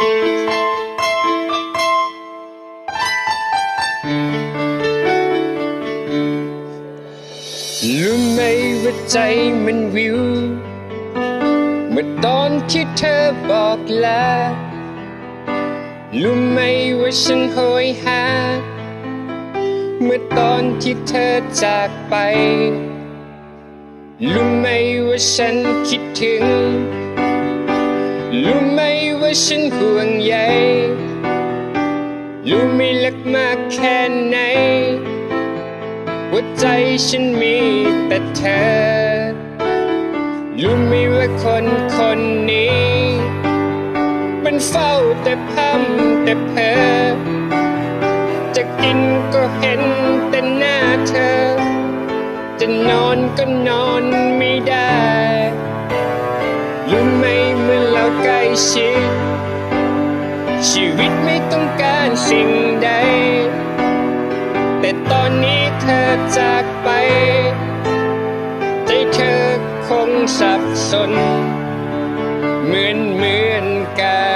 ลืมไหมว่าใจมันวิว เมื่อตอนที่เธอบอกลาลืมไหมว่าฉันโหยหา เมื่อตอนที่เธอจากไปลืมไหมว่าฉันคิดถึง รู้ไหมว่าฉันห่วงใยรู้ไหม่ลึกมากแค่ไหนหัวใจฉันมีแต่เธอ รู้ไหมว่าคนคนนี้ มันเฝ้าแต่พร่ำแต่เพอ จะกินก็เห็นแต่หน้าเธอ จะนอนก็นอนไม่ได้ รู้ไหม ใกล้ชิด ชีวิตไม่ต้องการสิ่งใด แต่ตอนนี้เธอจากไป ใจเธอคงสับสน เหมือนเหมือนกัน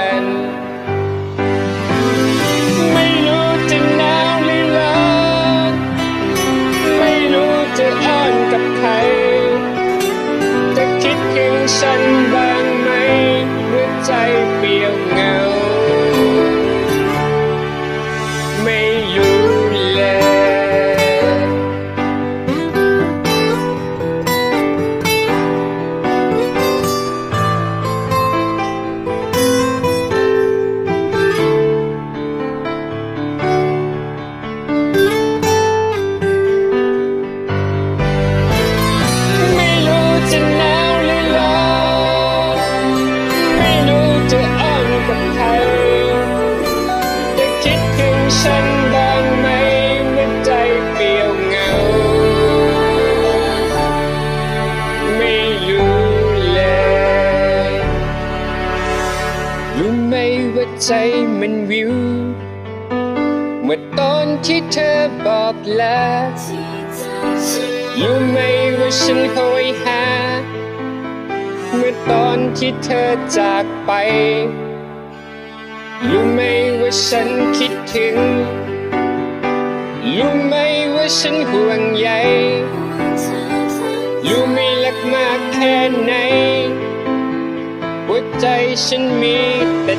ฉันบ้างไหมเมื่อใจเปลี่ยวเหงา ไม่รู้เลยรู้ไหมว่าใจมันวิว เมื่อตอนที่เธอบอกลารู้ไหมว่าฉันโหยหา เมื่อตอนที่เธอจากไป รู้ไหมว่าฉันคิดถึง รู้ไหมว่าฉันห่วงใย รู้ไหมรักมากแค่ไหน หัวใจฉันมีแต่